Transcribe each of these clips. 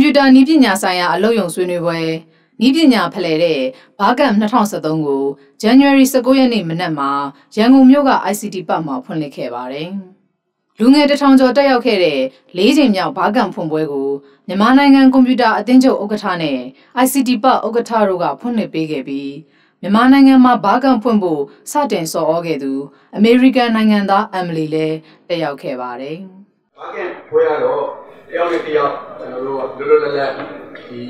ပြူတာနည်းပညာဆိုင်ရာအလုပ်ရုံဆွေးနွေးပွဲနည်းပညာဖလှယ်တဲ့ဘာကမ်2013ကို January 19ရက်နေ့မနက်မှာရန်ကုန်မြို့က ICT ပတ်မှာဖွင့်လှစ်ခဲ့ပါတယ်။လူငယ်တထောင်ကျော်တက်ရောက်ခဲ့တဲ့၄ချိန်မြောက်ဘာကမ်ဖွင့်ပွဲကိုမြန်မာနိုင်ငံကွန်ပျူတာအသင်းချုပ်ဥက္ကဋ္ဌနဲ့ ICT ပတ်ဥက္ကဋ္ဌတို့ကဖွင့်လှစ်ပေးခဲ့ပြီးမြန်မာနိုင်ငံမှာဘာကမ်ဖွင့်ဖို့စတင်ဆော်ဩခဲ့သူအမေရိကန်နိုင်ငံသားအမ်မလီလည်းတက်ရောက်ခဲ့ပါတယ်။ ဘာကင်ဖွဲရတော့တယောက်နဲ့တယောက်ကျွန်တော်တို့ကလွတ်လွတ်လပ်လပ်ဒီ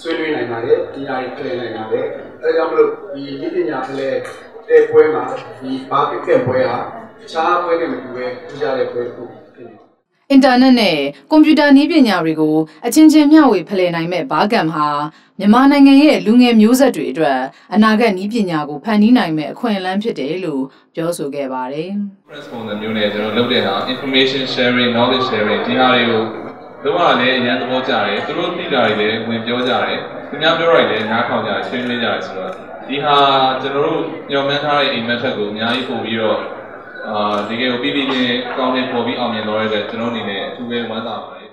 ဆွေးနွေးနိုင်ပါတယ်ဒီအရာတွေပြင်နိုင်ပါတယ်အဲဒါကြောင့်မလို့ဒီဒီပညာဖလဲတဲ့ပွဲမှာဒီဘာကင်ပွဲဟာခြားပွဲနဲ့မတူဘဲထူးခြားတဲ့ပွဲတစ်ခုဖြစ်နေတယ် အင်တာနက်နဲ့ကွန်ပျူတာနည်းပညာတွေကိုအချင်းချင်းမျှဝေဖလှယ်နိုင်မဲ့ဘာကမ်ဟာမြန်မာနိုင်ငံရဲ့လူငယ်မျိုးဆက်တွေအတွက်အနာဂတ်နည်းပညာကိုဖန်တီးနိုင်မဲ့အခွင့်အလမ်းဖြစ်တယ်လို့ပြောဆိုခဲ့ပါတယ်။ press ပုံစံမျိုးနဲ့ကျွန်တော်လုပ်တဲ့ဟာ information sharing knowledge sharing ဒီဟာတွေကိုတော့လည်းအញ្ញံသဘောကျတယ်သူတို့သိတာတွေလည်းဝင်ပြောကြတယ်သူများပြောတာတွေလည်းနားထောင်ကြတယ်ဆွေးနွေးကြတယ်ဆိုတော့ဒီဟာကျွန်တော်တို့ညွန်မှန်းထားတဲ့အိမ်မက်ထက်ကိုအများကြီးပို့ပြီးတော့ အာတကယ်ကိုပြီးပြီးချင်းကောင်းတဲ့ပေါ်ပြီးအောင်မြင်တော့တဲ့အတွက်ကျွန်တော်အနေနဲ့အထူးပဲဝမ်းသာပါတယ်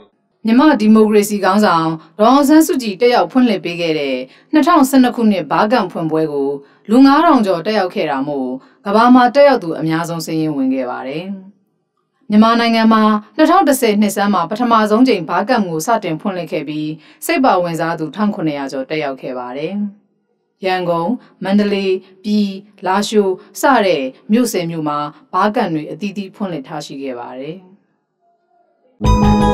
မြန်မာဒီမိုကရေစီခေါင်းဆောင်ဒေါအောင်ဆန်းစုကြည်တက်ရောက်ဖွင့်လှစ်ပေးခဲ့တဲ့2012ခုနှစ်ဘားကန်ဖွင့်ပွဲကိုလူ9000ကျော်တက်ရောက်ခဲ့တာမို့ကမ္ဘာမှာတက်ရောက်သူအများဆုံးစာရင်းဝင်ခဲ့ပါတယ်။မြန်မာနိုင်ငံမှာ2010နှစ်ဆန်းမှာပထမဆုံးချိန်ဘားကန်ကိုစတင်ဖွင့်လှစ်ခဲ့ပြီးစိတ်ပါဝင်စားသူ1900ကျော်တက်ရောက်ခဲ့ပါတယ်။ ရန်ကုန်မန္တလေးပြည်လာရှိုးစတဲ့မြို့စင်မြို့မှာဘားကန်တွေအသီးသီးဖွင့်လှစ်ထားရှိခဲ့ပါတယ်။